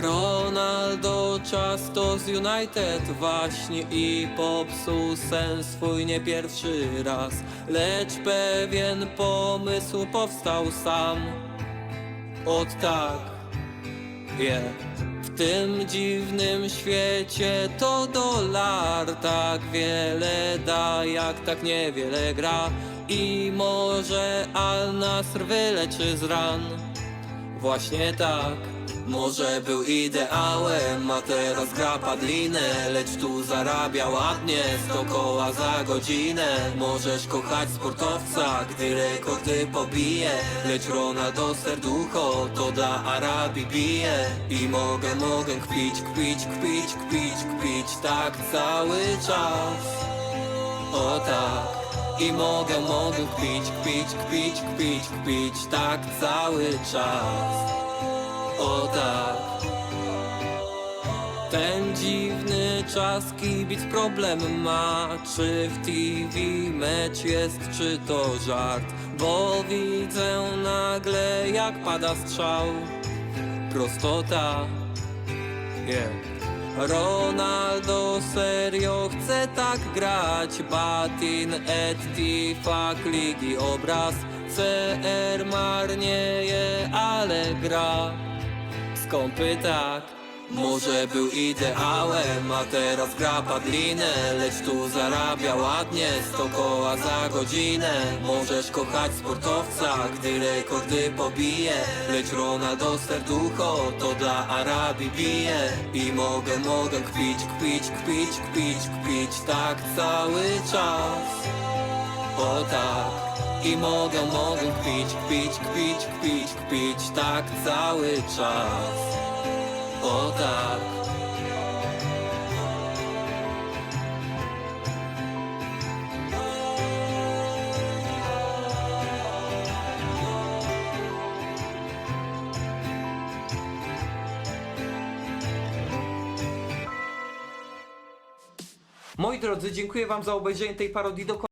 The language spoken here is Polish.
Ronaldo często z United właśnie i popsuł sen swój nie pierwszy raz. Lecz pewien pomysł powstał sam. Od tak, yeah. W tym dziwnym świecie to dolar tak wiele da, jak tak niewiele gra. I może Al-Nasr wyleczy z ran. Właśnie tak Może był ideałem, a teraz gra padlinę Lecz tu zarabia ładnie, sto koła za godzinę. Możesz kochać sportowca, gdy rekordy pobije Lecz Ronaldo serducho, to dla Arabii bije. I mogę, mogę kpić, kpić, kpić, kpić, kpić Tak cały czas. O tak. I mogę, mogę kpić, kpić, kpić, kpić, kpić Tak cały czas czas kibic problem ma. Czy w TV mecz jest, czy to żart? Bo widzę nagle jak pada strzał. Prostota. Yeah. Ronaldo serio chce tak grać? Batin et Tifak ligi obraz. CR marnieje, ale gra. Skąpy tak może był ideałem, a teraz gra padlinę Lecz tu zarabia ładnie, 100 koła za godzinę. Możesz kochać sportowca, gdy rekordy pobije. Lecz Ronaldo serducho, to dla Arabii bije. I mogę, mogę kpić, kpić, kpić, kpić, kpić Tak cały czas. O tak. I mogę, mogę kpić, kpić, kpić, kpić, kpić Tak cały czas O tak Moi drodzy, dziękuję wam za obejrzenie tej parodii do końca.